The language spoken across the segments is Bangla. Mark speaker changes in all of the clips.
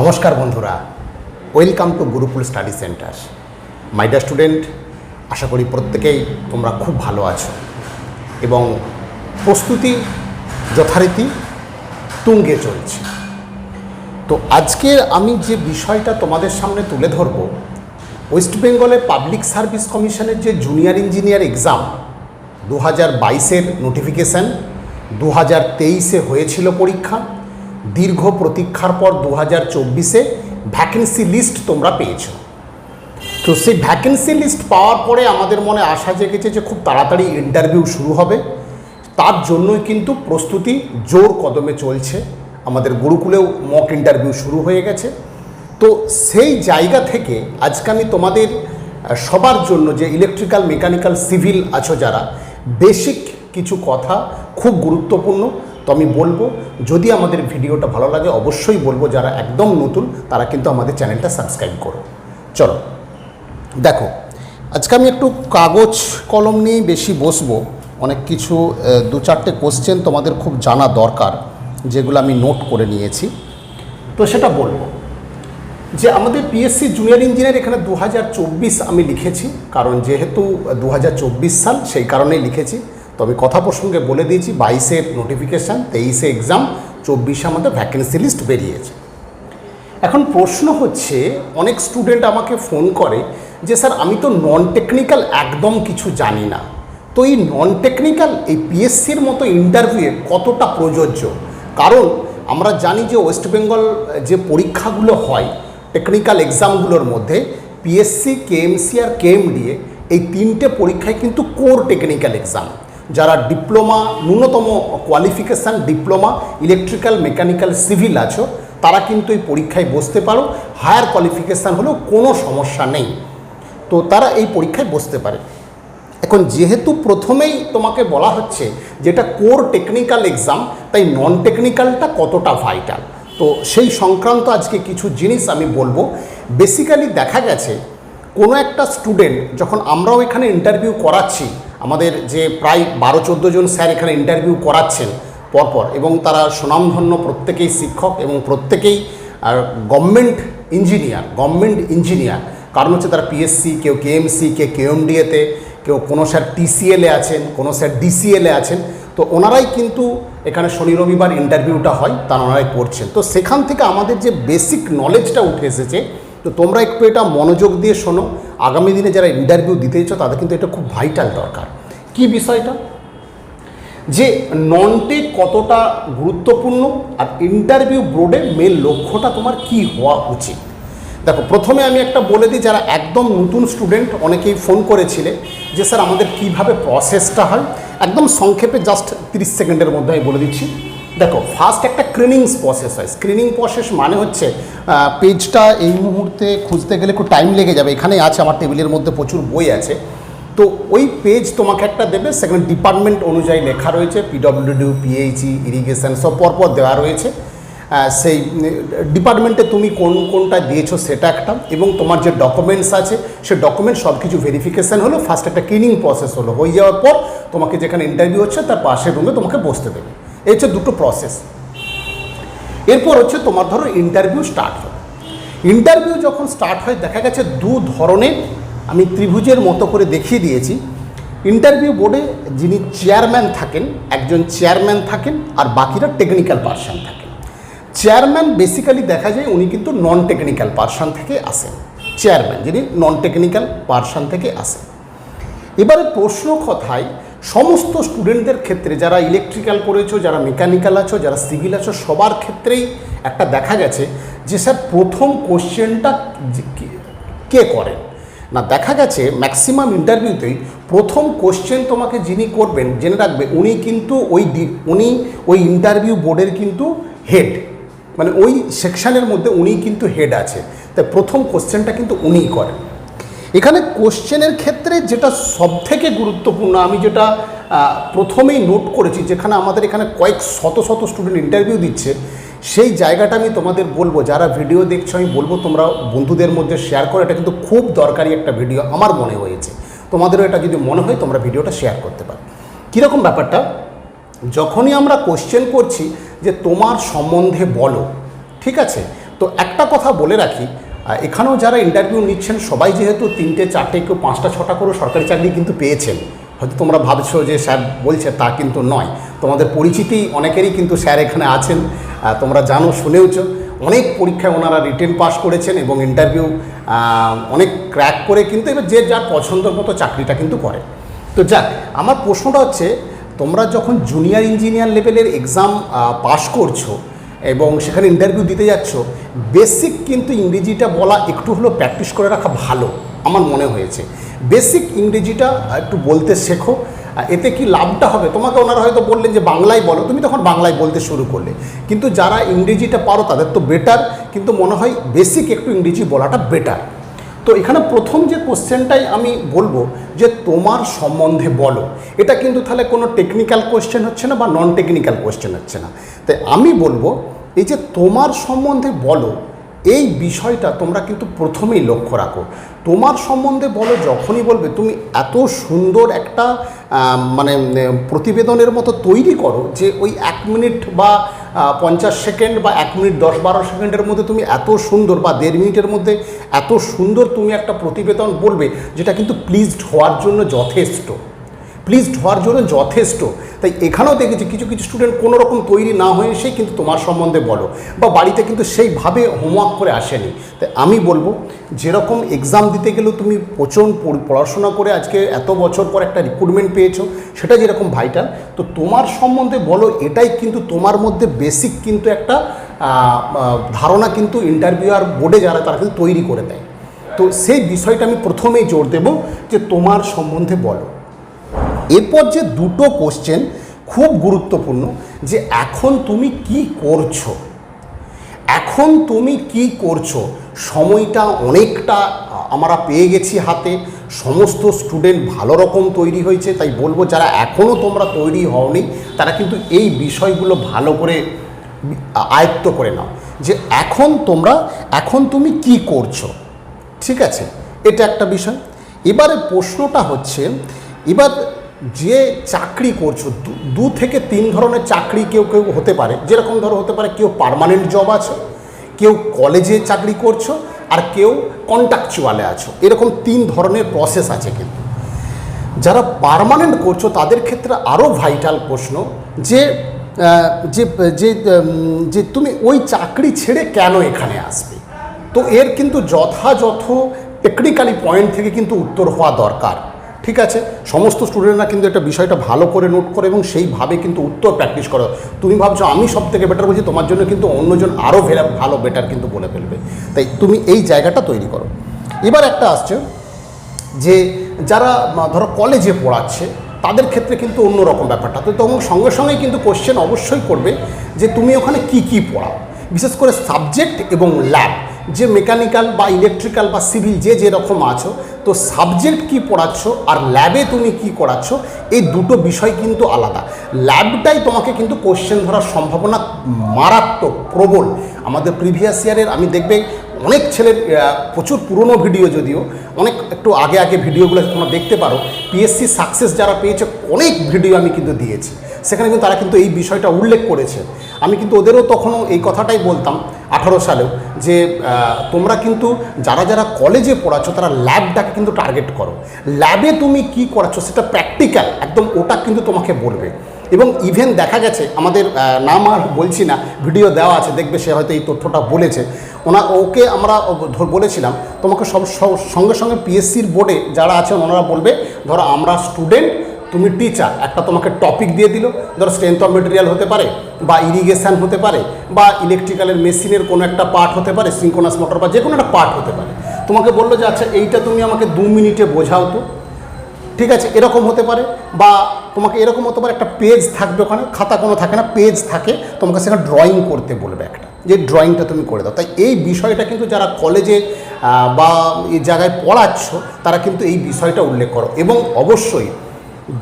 Speaker 1: নমস্কার বন্ধুরা, welcome to Gurukul study centre. My dear student আশা করি প্রত্যেকেই তোমরা খুব ভালো আছো। এবং প্রস্তুতি যথারীতি তুঙ্গে চলছে। তো আজকে আমি যে বিষয়টা তোমাদের সামনে তুলে ধরব ওয়েস্ট বেঙ্গলের পাবলিক সার্ভিস কমিশনের যে জুনিয়র ইঞ্জিনিয়ার এক্সাম দু হাজার বাইশের নোটিফিকেশান দু হাজার তেইশে হয়েছিল পরীক্ষা দীর্ঘ প্রতীক্ষার পর দু হাজার চব্বিশে ভ্যাকেন্সি লিস্ট তোমরা পেয়েছ। তো সেই ভ্যাকেন্সি লিস্ট পাওয়ার পরে আমাদের মনে আশা জেগেছে যে খুব তাড়াতাড়ি ইন্টারভিউ শুরু হবে। তার জন্যই কিন্তু প্রস্তুতি জোর কদমে চলছে। আমাদের গুরুকুলেও মক ইন্টারভিউ শুরু হয়ে গেছে। তো সেই জায়গা থেকে আজকে আমি তোমাদের সবার জন্য যে ইলেকট্রিক্যাল মেকানিক্যাল সিভিল আছো যারা বেসিক কিছু কথা খুব গুরুত্বপূর্ণ তো আমি বলব, যদি আমাদের ভিডিওটা ভালো লাগে, অবশ্যই বলব যারা একদম নতুন, তারা কিন্তু আমাদের চ্যানেলটা সাবস্ক্রাইব করো। চলো, দেখো, আজকে আমি একটু কাগজ কলম নিয়েই বেশি বসবো। অনেক কিছু দু চারটে কোশ্চেন তোমাদের খুব জানা দরকার, যেগুলো আমি নোট করে নিয়েছি। তো সেটা বলব, যে আমাদের পিএসসি জুনিয়র ইঞ্জিনিয়ার এখানে দু হাজার চব্বিশ আমি লিখেছি, কারণ যেহেতু দু হাজার চব্বিশ সাল, সেই কারণেই লিখেছি। তো আমি কথা প্রসঙ্গে বলে দিয়েছি, বাইশে নোটিফিকেশান তেইশে এক্সাম চব্বিশে আমাদের ভ্যাকেন্সি লিস্ট বেরিয়েছে। এখন প্রশ্ন হচ্ছে, অনেক স্টুডেন্ট আমাকে ফোন করে যে, স্যার, আমি তো নন টেকনিক্যাল একদম কিছু জানি না। তো এই নন টেকনিক্যাল এই পিএসসির মতো ইন্টারভিউয়ে কতটা প্রযোজ্য? কারণ আমরা জানি যে ওয়েস্ট বেঙ্গল যে পরীক্ষাগুলো হয় টেকনিক্যাল এক্সামগুলোর মধ্যে পিএসসি কেএমসি আর কেএমডিএ এই তিনটে পরীক্ষায় কিন্তু কোর টেকনিক্যাল এক্সাম যারা ডিপ্লোমা, ন্যূনতম qualification diploma electrical mechanical civil আছো, তারা কিন্তু এই পরীক্ষায় বসতে পারো। হায়ার কোয়ালিফিকেশান হলেও কোনো সমস্যা নেই। তো তারা এই পরীক্ষায় বসতে পারে। এখন যেহেতু প্রথমেই তোমাকে বলা হচ্ছে যেটা কোর টেকনিক্যাল এক্সাম তাই নন টেকনিক্যালটা কতটা ভাইটাল তো সেই সংক্রান্ত আজকে কিছু জিনিস আমি বলব। বেসিক্যালি দেখা গেছে কোনো একটা স্টুডেন্ট যখন আমরাও এখানে ইন্টারভিউ করাচ্ছি, আমাদের যে প্রায় বারো চোদ্দ জন স্যার এখানে ইন্টারভিউ করাচ্ছেন পরপর এবং তারা সুনামধন্য প্রত্যেকেই শিক্ষক এবং প্রত্যেকেই গভর্নমেন্ট ইঞ্জিনিয়ার গভর্নমেন্ট ইঞ্জিনিয়ার কারণ হচ্ছে তারা পিএসসি কেউ কেএমসি কে কেএমডিএতে কেউ কোনো স্যার টিসিএলে আছেন, কোনো স্যার ডিসিএলে আছেন। তো ওনারাই কিন্তু এখানে শনি রবিবার ইন্টারভিউটা হয়, তা ওনারাই করছেন। তো সেখান থেকে আমাদের যে বেসিক নলেজটা উঠে এসেছে তো তোমরা একটু এটা মনোযোগ দিয়ে শোনো। আগামী দিনে যারা ইন্টারভিউ দিতে ইচ্ছো তাদের কিন্তু এটা খুব ভাইটাল দরকার। কি বিষয়টা? যে ননটেক কতটা গুরুত্বপূর্ণ আর ইন্টারভিউ বোর্ডে মেন লক্ষ্যটা তোমার কি হওয়া উচিত? দেখো, প্রথমে আমি একটা বলে দিই, যারা একদম নতুন স্টুডেন্ট অনেকেই ফোন করেছিলে যে, স্যার, আমাদের কীভাবে প্রসেসটা হয়? একদম সংক্ষেপে জাস্ট তিরিশ সেকেন্ডের মধ্যে আমি বলে দিচ্ছি। দেখো ফার্স্ট একটা স্ক্রিনিং প্রসেস হয়। স্ক্রিনিং প্রসেস মানে হচ্ছে পেজটা এই মুহূর্তে খুঁজতে গেলে একটু টাইম লেগে যাবে। এখানেই আছে, আমার টেবিলের মধ্যে প্রচুর বই আছে। তো ওই পেজ তোমাকে একটা দেবে, সেখানে ডিপার্টমেন্ট অনুযায়ী লেখা রয়েছে পিডব্লিউডি পিএইচই ইরিগেশন সব পরপর দেওয়া রয়েছে। সেই ডিপার্টমেন্টে তুমি কোন, কোনটা দিয়েছ সেটা একটা, এবং তোমার যে ডকুমেন্টস আছে, সে ডকুমেন্ট সব কিছু ভেরিফিকেশান হলো। ফার্স্ট একটা ক্লিনিং প্রসেস হলো। হয়ে যাওয়ার পর তোমাকে যেখানে ইন্টারভিউ হচ্ছে, তার পাশের রুমে তোমাকে বসতে দেবে। এই হচ্ছে দুটো প্রসেস এরপর হচ্ছে তোমার ধরো ইন্টারভিউ স্টার্ট হয় ইন্টারভিউ যখন স্টার্ট হয়, দেখা গেছে দু ধরনের আমি ত্রিভুজের মতো করে দেখিয়ে দিয়েছি। ইন্টারভিউ বোর্ডে যিনি চেয়ারম্যান থাকেন, একজন চেয়ারম্যান থাকেন আর বাকিরা টেকনিক্যাল পার্সন থাকেন। চেয়ারম্যান বেসিক্যালি দেখা যায় উনি কিন্তু নন টেকনিক্যাল পার্সন থেকে আসেন। চেয়ারম্যান যিনি নন টেকনিক্যাল পার্সন থেকে আসেন। এবারে প্রশ্ন কথায় সমস্ত স্টুডেন্টদের ক্ষেত্রে, যারা ইলেকট্রিক্যাল করেছ, যারা মেকানিক্যাল আছো, যারা সিভিল আছো, সবার ক্ষেত্রেই একটা দেখা গেছে যে স্যার প্রথম কোশ্চেনটা কে করেন? না, দেখা গেছে ম্যাক্সিমাম ইন্টারভিউতেই প্রথম কোশ্চেন তোমাকে যিনি করবেন, জেনে রাখবে, উনি কিন্তু ওই উনি ওই ইন্টারভিউ বোর্ডের কিন্তু হেড মানে ওই সেকশানের মধ্যে উনি কিন্তু হেড আছে। তাই প্রথম কোশ্চেনটা কিন্তু উনিই করেন। এখানে কোশ্চেনের ক্ষেত্রে যেটা সবথেকে গুরুত্বপূর্ণ, আমি যেটা প্রথমেই নোট করেছি, যেখানে আমাদের এখানে কয়েক শত শত স্টুডেন্ট ইন্টারভিউ দিচ্ছে, সেই জায়গাটা আমি তোমাদের বলব, যারা ভিডিও দেখছ, আমি বলব তোমরা বন্ধুদের মধ্যে শেয়ার করো, এটা কিন্তু খুব দরকারি একটা ভিডিও আমার মনে হয়েছে। তোমাদেরও এটা যদি মনে হয়, তোমরা ভিডিওটা শেয়ার করতে পারো। কীরকম ব্যাপারটা? যখনই আমরা কোশ্চেন করছি যে তোমার সম্বন্ধে বলো, ঠিক আছে? তো একটা কথা বলে রাখি এখানেও যারা ইন্টারভিউ নিচ্ছেন, সবাই যেহেতু তিনটে, চারটে, কেউ পাঁচটা, ছটা করে সরকারি চাকরি কিন্তু পেয়েছেন। হয়তো তোমরা ভাবছ যে, স্যার বলছে, তা কিন্তু নয়। তোমাদের পরিচিতি অনেকেরই কিন্তু স্যার এখানে আছেন তোমরা জানো, শুনেওছ। অনেক পরীক্ষায় ওনারা রিটেন পাস করেছেন এবং ইন্টারভিউ অনেক ক্র্যাক করে কিন্তু এবার যে যার পছন্দের মতো চাকরিটা কিন্তু করে। তো যাক, আমার প্রশ্নটা হচ্ছে, তোমরা যখন জুনিয়র ইঞ্জিনিয়ার লেভেলের এক্সাম পাশ করছ এবং সেখানে ইন্টারভিউ দিতে যাচ্ছ বেসিক কিন্তু ইংরেজিটা বলা একটু হলেও প্র্যাকটিস করে রাখা ভালো, আমার মনে হয়েছে। বেসিক ইংরেজিটা একটু বলতে শেখো, এতে কি লাভটা হবে? তোমাকে ওনারা হয়তো বললেন যে বাংলায় বলো, তুমি তখন বাংলায় বলতে শুরু করলে। কিন্তু যারা ইংরেজিটা পারো তাদের তো বেটার কিন্তু মনে হয় বেসিক একটু ইংরেজি বলাটা বেটার তো এখানে প্রথম যে কোশ্চেনটাই আমি বলব যে তোমার সম্বন্ধে বলো। এটা কিন্তু তাহলে কোনো টেকনিক্যাল কোশ্চেন হচ্ছে না বা নন টেকনিক্যাল কোশ্চেন হচ্ছে না। তাই আমি বলব, এই যে তোমার সম্বন্ধে বলো, এই বিষয়টা তোমরা কিন্তু প্রথমেই লক্ষ্য রাখো। তোমার সম্বন্ধে বলো যখনই বলবে, তুমি এত সুন্দর একটা মানে প্রতিবেদনের মতো তৈরি করো যে ওই এক মিনিট বা পঞ্চাশ সেকেন্ড বা এক মিনিট, দশ, বারো সেকেন্ডের মধ্যে তুমি এত সুন্দর বা দেড় মিনিটের মধ্যে এত সুন্দর তুমি একটা প্রতিবেদন বলবে, যেটা কিন্তু প্লিজড হওয়ার জন্য যথেষ্ট। প্লিজড হওয়ার জন্য যথেষ্ট। তাই এখানেও দেখেছি কিছু কিছু স্টুডেন্ট কোনো রকম তৈরি না হয়ে এসেই কিন্তু তোমার সম্বন্ধে বলো বা বাড়িতে কিন্তু সেইভাবে হোমওয়ার্ক করে আসেনি। তাই আমি বলব, যেরকম এক্সাম দিতে গেলেও তুমি প্রচুর পড়াশোনা করে আজকে এত বছর পর একটা রিক্রুটমেন্ট পেয়েছ, সেটা যেরকম ভাইটাল তো তোমার সম্বন্ধে বলো, এটাই কিন্তু তোমার মধ্যে বেসিক কিন্তু একটা ধারণা কিন্তু ইন্টারভিউয়ার বোর্ডে যারা, তারা কিন্তু তৈরি করে দেয়। তো সেই বিষয়টা আমি প্রথমেই জোর দেব যে তোমার সম্বন্ধে বলো। এরপর যে দুটো কোশ্চেন খুব গুরুত্বপূর্ণ, যে এখন তুমি কি করছ? এখন তুমি কি করছ? সময়টা অনেকটা আমরা পেয়ে গেছি হাতে, সমস্ত স্টুডেন্ট ভালো রকম তৈরি হয়েছে, তাই বলব যারা এখনও তোমরা তৈরি হওনি, তারা কিন্তু এই বিষয়গুলো ভালো করে আয়ত্ত করে নাও, যে এখন তোমরা, এখন তুমি কি করছ? ঠিক আছে? এটা একটা বিষয়। এবারে প্রশ্নটা হচ্ছে, এবার যে চাকরি করছ, দু- থেকে তিন ধরনের চাকরি কেউ কেউ হতে পারে। যেরকম ধরো হতে পারে কেউ পার্মানেন্ট জব আছে, কেউ কলেজে চাকরি করছ, আর কেউ কন্ট্রাকচুয়ালে আছো। এরকম তিন ধরনের প্রসেস আছে কিন্তু। যারা পার্মানেন্ট করছ, তাদের ক্ষেত্রে আরও ভাইটাল প্রশ্ন যে যে যে যে তুমি ওই চাকরি ছেড়ে কেন এখানে আসবে? তো এর কিন্তু যথাযথ টেকনিক্যালি পয়েন্ট থেকে কিন্তু উত্তর হওয়া দরকার। ঠিক আছে, সমস্ত স্টুডেন্টরা কিন্তু এটা বিষয়টা ভালো করে নোট করে এবং সেইভাবে কিন্তু উত্তর প্র্যাকটিস করো। তুমি ভাবছ, আমি সব থেকে বেটার বলছি, তোমার জন্য কিন্তু অন্যজন আরও ভালো বেটার কিন্তু বলে ফেলবে। তাই তুমি এই জায়গাটা তৈরি করো। এবার একটা আসছে যে, যারা ধরো কলেজে পড়াচ্ছে, তাদের ক্ষেত্রে কিন্তু অন্যরকম ব্যাপারটা। তো তখন সঙ্গে সঙ্গেই কিন্তু কোশ্চেন অবশ্যই করবে যে, তুমি ওখানে কি কি পড়াও? বিশেষ করে সাবজেক্ট এবং ল্যাব যে মেকানিক্যাল বা ইলেকট্রিক্যাল বা সিভিল যে যেরকম আছো, তো সাবজেক্ট কি পড়াচ্ছ আর ল্যাবে তুমি কি করাচ্ছ, এই দুটো বিষয় কিন্তু আলাদা। ল্যাবটাই তোমাকে কিন্তু কোশ্চেন ধরার সম্ভাবনা মারাত্মক প্রবল। আমাদের প্রিভিয়াস ইয়ারের আমি দেখবে অনেক ছেলের প্রচুর পুরনো ভিডিও যদিও, অনেক একটু আগে আগে ভিডিওগুলো তোমরা দেখতে পারো পিএসসি সাকসেস যারা পেয়েছে, অনেক ভিডিও আমি কিন্তু দিয়েছি। সেখানে কিন্তু তারা কিন্তু এই বিষয়টা উল্লেখ করেছে। আমি কিন্তু ওদেরও তখনও এই কথাটাই বলতাম আঠারো সালেও যে তোমরা কিন্তু যারা যারা কলেজে পড়াচ্ছ, তারা ল্যাবটাকে কিন্তু টার্গেট করো। ল্যাবে তুমি কি করাচ্ছ, সেটা প্র্যাকটিক্যাল একদম ওটা কিন্তু তোমাকে বলবে। এবং ইভেন দেখা গেছে, আমাদের নাম আর বলছি না ভিডিও দেওয়া আছে, দেখবে সে হয়তো এই তথ্যটা বলেছে। ওনা, ওকে আমরা বলেছিলাম, তোমাকে সব সঙ্গে সঙ্গে পিএসসির বোর্ডে যারা আছেন, ওনারা বলবে, ধরো আমরা স্টুডেন্ট তুমি টিচার একটা তোমাকে টপিক দিয়ে দিল, ধরো স্ট্রেংথ অফ মেটেরিয়াল হতে পারে, বা ইরিগেশন হতে পারে, বা ইলেকট্রিক্যালের মেশিনের কোনো একটা পার্ট হতে পারে সিঙ্কোনাস মোটর বা যে কোনো একটা পার্ট হতে পারে। তোমাকে বলল যে আচ্ছা এইটা তুমি আমাকে দু মিনিটে বোঝাও তো। ঠিক আছে, এরকম হতে পারে, বা তোমাকে এরকম হতে পারে, একটা পেজ থাকবে ওখানে, খাতা কোনো থাকে না পেজ থাকে, তোমাকে সেখানে ড্রয়িং করতে বলবে একটা, যে ড্রয়িংটা তুমি করে দাও। তাই এই বিষয়টা কিন্তু যারা কলেজে বা এই জায়গায় পড়াচ্ছ, তারা কিন্তু এই বিষয়টা উল্লেখ করো। এবং অবশ্যই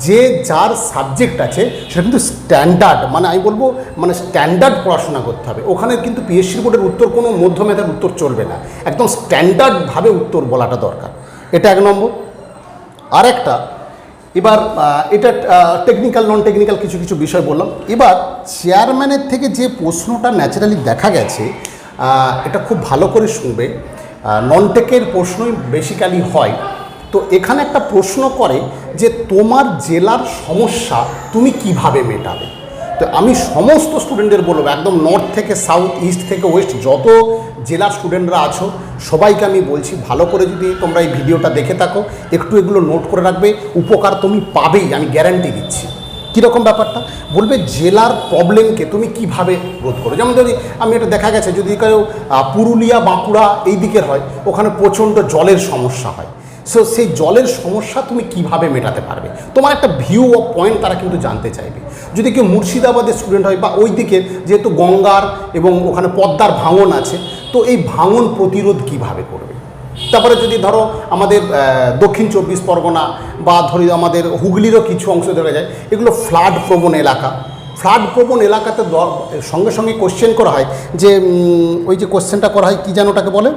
Speaker 1: যে যার সাবজেক্ট আছে, সেটা কিন্তু স্ট্যান্ডার্ড মানে আমি বলব মানে স্ট্যান্ডার্ড পড়াশোনা করতে হবে। ওখানে কিন্তু পিএসসি বোর্ডের উত্তর কোনো মধ্যমেধার উত্তর চলবে না। একদম স্ট্যান্ডার্ডভাবে উত্তর বলাটা দরকার। এটা এক নম্বর। আরেকটা, এবার এটা টেকনিক্যাল নন টেকনিক্যাল কিছু কিছু বিষয় বললাম। এবার চেয়ারম্যানের থেকে যে প্রশ্নটা ন্যাচারালি দেখা গেছে এটা খুব ভালো করে শুনবে। নন টেকের প্রশ্নই বেসিক্যালি হয়। তো এখানে একটা প্রশ্ন করে যে তোমার জেলার সমস্যা তুমি কীভাবে মেটাবে? তো আমি সমস্ত স্টুডেন্টদের বলব, একদম নর্থ থেকে সাউথ ইস্ট থেকে ওয়েস্ট যত জেলার স্টুডেন্টরা আছো, সবাইকে আমি বলছি ভালো করে যদি তোমরা এই ভিডিওটা দেখে থাকো, একটু এগুলো নোট করে রাখবে, উপকার তুমি পাবেই, আমি গ্যারান্টি দিচ্ছি। কীরকম ব্যাপারটা? বলবে জেলার প্রবলেমকে তুমি কীভাবে রোধ করো? যেমন যদি আমি এটা দেখা গেছে, যদি কেউ পুরুলিয়া, বাঁকুড়া এই দিকের হয়, ওখানে প্রচণ্ড জলের সমস্যা হয়। সো সেই জলের সমস্যা তুমি কীভাবে মেটাতে পারবে? তোমার একটা ভিউ অফ পয়েন্ট তারা কিন্তু জানতে চাইবে। যদি কেউ মুর্শিদাবাদের স্টুডেন্ট হয় বা ওই দিকে যেহেতু গঙ্গার এবং ওখানে পদ্মার ভাঙন আছে, তো এই ভাঙন প্রতিরোধ কীভাবে করবে? তারপরে যদি ধরো আমাদের দক্ষিণ চব্বিশ পরগনা বা ধরি আমাদের হুগলিরও কিছু অংশ দেখা যায়, এগুলো ফ্লাড প্রবণ এলাকা। ফ্লাড প্রবণ এলাকাতে সঙ্গে সঙ্গে কোশ্চেন করা হয় যে ওই যে কোশ্চেনটা করা হয় কী যেন ওটাকে বলে?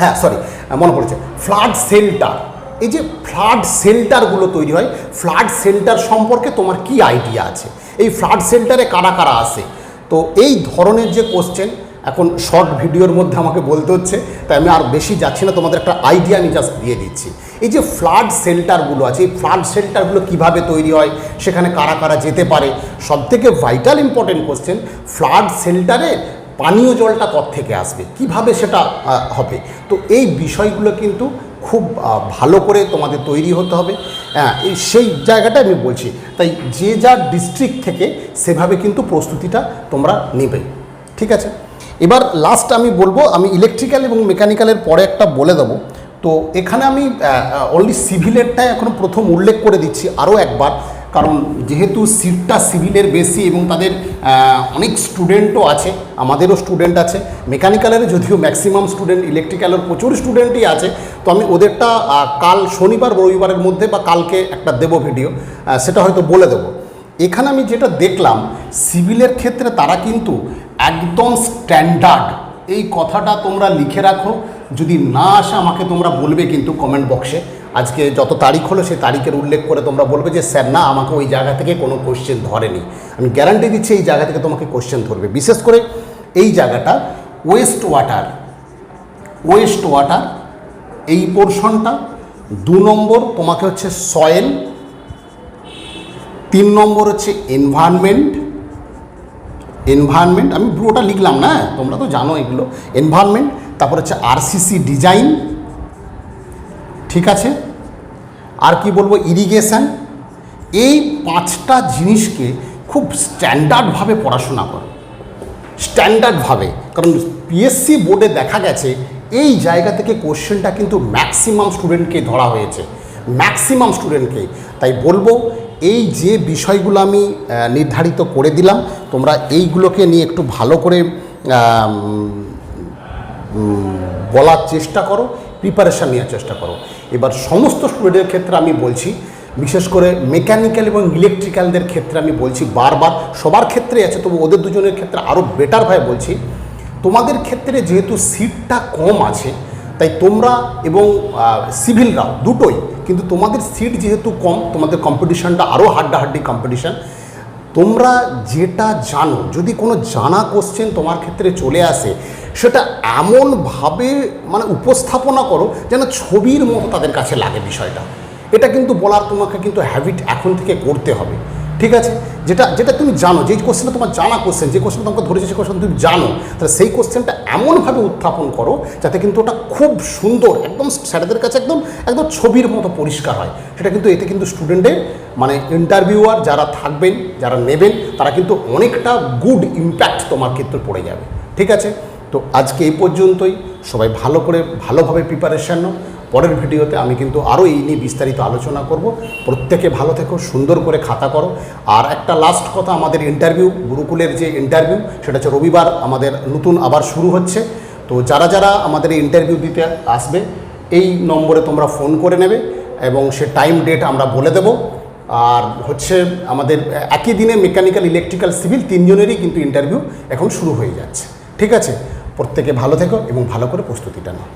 Speaker 1: হ্যাঁ সরি মনে পড়েছে। ফ্লাড সেল্টার এই যে ফ্লাড সেল্টারগুলো তৈরি হয় ফ্লাড সেল্টার সম্পর্কে তোমার কি আইডিয়া আছে? এই ফ্লাড সেল্টারে কারা কারা আসে তো এই ধরনের যে কোশ্চেন এখন শর্ট ভিডিওর মধ্যে আমাকে বলতে হচ্ছে, তাই আমি আর বেশি যাচ্ছি না, তোমাদের একটা আইডিয়া আমি জাস্ট দিয়ে দিচ্ছি। এই যে ফ্লাড শেল্টারগুলো আছে, এই ফ্লাড শেল্টারগুলো কীভাবে তৈরি হয়, সেখানে কারা কারা যেতে পারে, সবথেকে ভাইটাল ইম্পর্টেন্ট কোশ্চেন ফ্লাড শেল্টারে পানীয় জলটা থেকে আসবে? কীভাবে সেটা হবে? তো এই বিষয়গুলো কিন্তু খুব ভালো করে তোমাদের তৈরি হতে হবে। হ্যাঁ সেই জায়গাটা আমি বলছি। তাই যে যার ডিস্ট্রিক্ট থেকে সেভাবে কিন্তু প্রস্তুতিটা তোমরা নেবে। ঠিক আছে? এবার লাস্ট আমি বলব, আমি ইলেকট্রিক্যাল এবং মেকানিক্যালের পরে একটা বলে দেবো। তো এখানে আমি অনলি সিভিলেরটাই এখন প্রথম উল্লেখ করে দিচ্ছি। আরও একবার কারণ যেহেতু সিটটা সিভিলের বেশি এবং তাদের অনেক স্টুডেন্টও আছে, আমাদেরও স্টুডেন্ট আছে, মেকানিক্যালের যদিও ম্যাক্সিমাম স্টুডেন্ট, ইলেকট্রিক্যালের প্রচুর স্টুডেন্টই আছে, তো আমি ওদেরটা কাল শনিবার, রবিবারের মধ্যে বা কালকে একটা দেবো ভিডিও সেটা হয়তো বলে দেবো। এখানে আমি যেটা দেখলাম, সিভিলের ক্ষেত্রে তারা কিন্তু একদম স্ট্যান্ডার্ড। এই কথাটা তোমরা লিখে রাখো, যদি না আসে আমাকে তোমরা বলবে কিন্তু কমেন্ট বক্সে। আজকে যত তারিখ হলো সেই তারিখের উল্লেখ করে তোমরা বলবে যে, স্যার, না, আমাকে ওই জায়গা থেকে কোনো কোশ্চেন ধরেনি। আমি গ্যারান্টি দিচ্ছি এই জায়গা থেকে তোমাকে কোশ্চেন ধরবে। বিশেষ করে এই জায়গাটা ওয়েস্ট ওয়াটার ওয়েস্ট ওয়াটার এই পোর্শনটা দু নম্বর তোমাকে হচ্ছে সয়েল তিন নম্বর হচ্ছে এনভায়রনমেন্ট এনভায়রনমেন্ট আমি পুরোটা লিখলাম না, তোমরা তো জানো এগুলো। এনভায়রনমেন্ট তারপর হচ্ছে আরসিসি ডিজাইন ঠিক আছে? আর কি বলব ইরিগেশন এই পাঁচটা জিনিসকে খুব স্ট্যান্ডার্ডভাবে পড়াশোনা করো। স্ট্যান্ডার্ডভাবে কারণ পিএসসি বোর্ডে দেখা গেছে, এই জায়গা থেকে কোশ্চেনটা কিন্তু ম্যাক্সিমাম স্টুডেন্টকে ধরা হয়েছে। ম্যাক্সিমাম স্টুডেন্টকে তাই বলব, এই যে বিষয়গুলো আমি নির্ধারিত করে দিলাম, তোমরা এইগুলোকে নিয়ে একটু ভালো করে বলার চেষ্টা করো প্রিপারেশান নেওয়ার চেষ্টা করো। এবার সমস্ত স্টুডেন্টের ক্ষেত্রে আমি বলছি, বিশেষ করে মেকানিক্যাল এবং ইলেকট্রিক্যালদের ক্ষেত্রে আমি বলছি বারবার, সবার ক্ষেত্রেই আছে, তবু ওদের দুজনের ক্ষেত্রে আরও বেটার বেটারভাবে বলছি, তোমাদের ক্ষেত্রে যেহেতু সিটটা কম আছে, তাই তোমরা এবং সিভিলরাও দুটোই, কিন্তু তোমাদের সিট যেহেতু কম, তোমাদের কম্পিটিশানটা আরও হাড্ডাহাড্ডি কম্পিটিশান তোমরা যেটা জানো, যদি কোনো জানা কোশ্চেন তোমার ক্ষেত্রে চলে আসে, সেটা এমনভাবে মানে উপস্থাপনা করো যেন ছবির মতো তাদের কাছে লাগে বিষয়টা। এটা কিন্তু বলার তোমাকে কিন্তু হ্যাবিট এখন থেকে করতে হবে। ঠিক আছে? যেটা যেটা তুমি জানো, যেই কোশ্চেনটা তোমার জানা কোশ্চেন যে কোশ্চেনটা তোমাকে ধরেছে সেই কোশ্চেন তুমি জানো, তাহলে সেই কোশ্চেনটা এমনভাবে উত্থাপন করো, যাতে কিন্তু ওটা খুব সুন্দর, একদম স্যারেদের কাছে একদম একদম ছবির মতো পরিষ্কার হয়। সেটা কিন্তু এতে কিন্তু স্টুডেন্টের মানে ইন্টারভিউয়ার যারা থাকবেন, যারা নেবেন, তারা কিন্তু অনেকটা গুড ইম্প্যাক্ট তোমার ক্ষেত্রে পড়ে যাবে। ঠিক আছে? তো আজকে এই পর্যন্তই। সবাই ভালো করে, ভালোভাবে প্রিপারেশান নাও। পরের ভিডিওতে আমি কিন্তু আরও এই নিয়ে বিস্তারিত আলোচনা করব। প্রত্যেকে ভালো থেকো, সুন্দর করে খাতা করো। আর একটা লাস্ট কথা, আমাদের ইন্টারভিউ গুরুকুলের যে ইন্টারভিউ সেটা হচ্ছে রবিবার আমাদের নতুন আবার শুরু হচ্ছে। তো যারা যারা আমাদের এই ইন্টারভিউ দিতে আসবে, এই নম্বরে তোমরা ফোন করে নেবে এবং সে টাইম ডেট আমরা বলে দেব। আর হচ্ছে আমাদের, একই দিনে মেকানিক্যাল ইলেকট্রিক্যাল সিভিল তিনজনেরই কিন্তু ইন্টারভিউ এখন শুরু হয়ে যাচ্ছে। ঠিক আছে? প্রত্যেকে ভালো থেকো এবং ভালো করে প্রস্তুতিটা নাও।